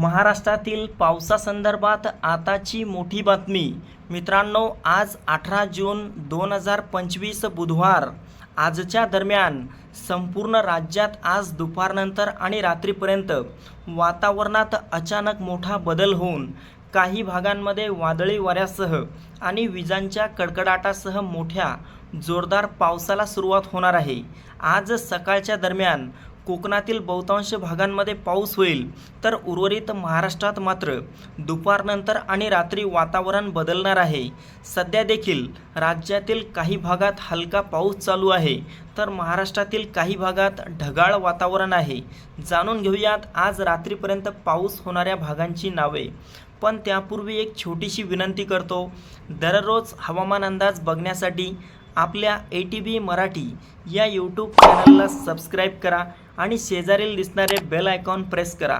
महाराष्ट्रातील पावसासंदर्भात आताची मोठी बातमी. मित्रांनो आज अठरा जून दोन हजार पंचवीस बुधवार. आजच्या दरम्यान संपूर्ण राज्यात आज दुपारनंतर आणि रात्रीपर्यंत वातावरणात अचानक मोठा बदल होऊन काही भागांमध्ये वादळी वाऱ्यासह आणि विजांच्या कडकडाटासह मोठ्या जोरदार पावसाला सुरुवात होणार आहे. आज सकाळच्या दरम्यान कोकणातील बहुतांश भागांमध्ये पाऊस होईल. तर उर्वरित महाराष्ट्रात मात्र दुपारनंतर आणि रात्री वातावरण बदलणार आहे. सध्या देखील राज्यातील काही भागात हलका पाऊस चालू आहे. तर महाराष्ट्रातील काही भागात ढगाळ वातावरण आहे. जाणून घेऊयात आज रात्रीपर्यंत पाऊस होणाऱ्या भागांची नावे. पण त्यापूर्वी एक छोटीशी विनंती करतो. दररोज हवामान अंदाज बघण्यासाठी आपल्या ए टी व्ही मराठी या यूट्यूब चॅनलला सबस्क्राईब करा आणि शेजारील दिसणारे बेल आयकॉन प्रेस करा.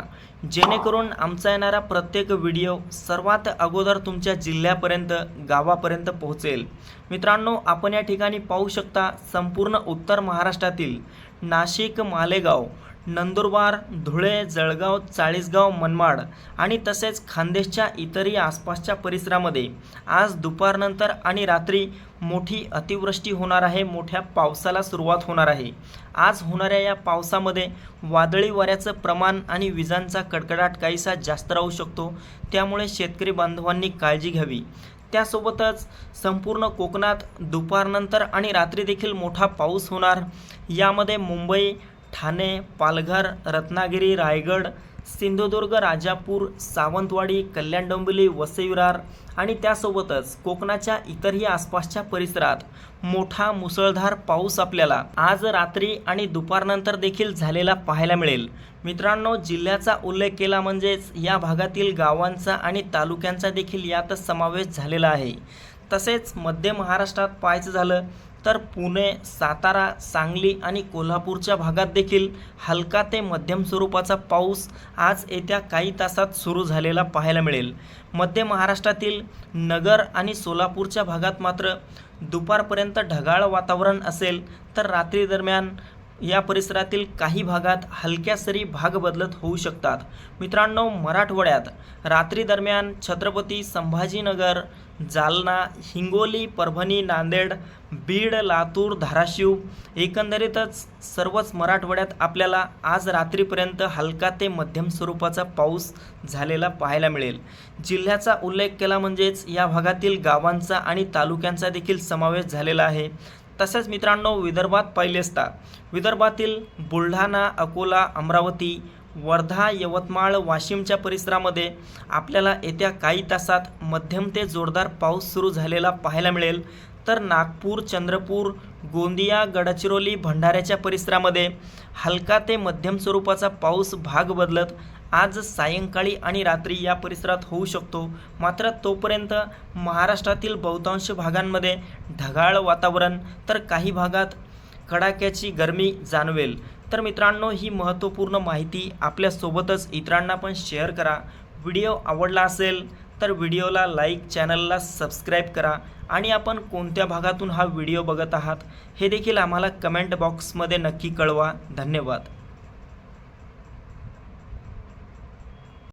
जेणेकरून आमचा येणारा प्रत्येक व्हिडिओ सर्वात अगोदर तुमच्या जिल्ह्यापर्यंत गावापर्यंत पोहोचेल. मित्रांनो आपण या ठिकाणी पाहू शकता संपूर्ण उत्तर महाराष्ट्रातील नाशिक मालेगाव नंदुरबार धुळे जळगाव चाळीसगाव मनमाड आणि तसेच खानदेशच्या इतरही आसपासच्या परिसरामध्ये आज दुपारनंतर आणि रात्री मोठी अतिवृष्टी होणार आहे मोठ्या पावसाला सुरुवात होणार आहे. आज होणाऱ्या या पावसामध्ये वादळी वाऱ्याचं प्रमाण आणि विजांचा कडकडाट काहीसा जास्त राहू शकतो त्यामुळे शेतकरी बांधवांनी काळजी घ्यावी. त्यासोबतच संपूर्ण कोकणात दुपारनंतर आणि रात्री देखील मोठा पाऊस होणार. यामध्ये मुंबई ठाणे पालघर रत्नागिरी रायगड सिंधुदुर्ग राजापूर सावंतवाडी कल्याण डोंबिवली वसईविरार आणि त्यासोबतच कोकणाच्या इतरही आसपासच्या परिसरात मोठा मुसळधार पाऊस आपल्याला आज रात्री आणि दुपारनंतर देखील झालेला पाहायला मिळेल. मित्रांनो जिल्ह्याचा उल्लेख केला म्हणजेच या भागातील गावांचा आणि तालुक्यांचा देखील यातच समावेश झालेला आहे. तसेच मध्य महाराष्ट्रात पाहायचं झालं तर पुणे सातारा सांगली आणि कोल्हापूरच्या भागात देखील हलका ते मध्यम स्वरूपाचा पाऊस आज येत्या काही तासात सुरू झालेला पाहायला मिळेल. मध्य महाराष्ट्रातील नगर आणि सोलापूरच्या भागात मात्र दुपारपर्यंत ढगाळ वातावरण असेल तर रात्री दरम्यान या परिसरातील काही भागात हलक्या सरी भाग बदलत होऊ शकतात. मित्रांनो मराठवाड्यात रात्री दरम्यान छत्रपती संभाजीनगर जालना हिंगोली परभणी नांदेड बीड लातूर धाराशिव एकंदरीतच सर्वच मराठवाड्यात आपल्याला आज रात्रीपर्यंत हलका ते मध्यम स्वरूपाचा पाऊस झालेला पाहायला मिळेल. जिल्ह्याचा उल्लेख केला म्हणजेच या भागातील गावांचा आणि तालुक्यांचा देखील समावेश झालेला आहे. तसेच मित्रांनो विदर्भात पाहिले असता विदर्भातील बुलढाणा अकोला अमरावती वर्धा यवतमाळ वाशिमच्या परिसरामध्ये आपल्याला येत्या काही तासात मध्यम ते जोरदार पाऊस सुरू झालेला पाहायला मिळेल. तर नागपूर चंद्रपूर गोंदिया गडचिरोली भंडाऱ्याच्या परिसरामध्ये हलका ते मध्यम स्वरूपाचा पाऊस भाग बदलत आज सायंकाळी आणि रात्री या परिसरात होऊ शकतो. मात्र तोपर्यंत महाराष्ट्रातील बहुतांश भागांमध्ये ढगाळ वातावरण तर काही भागात कडाक्याची गरमी जाणवेल. तर मित्रांनो ही महत्त्वपूर्ण माहिती आपल्यासोबतच इतरांना पण शेअर करा. व्हिडिओ आवडला असेल तर व्हिडिओला लाईक चॅनलला सबस्क्राईब करा आणि आपण कोणत्या भागातून हा व्हिडिओ बघत आहात हे देखील आम्हाला कमेंट बॉक्समध्ये नक्की कळवा. धन्यवाद.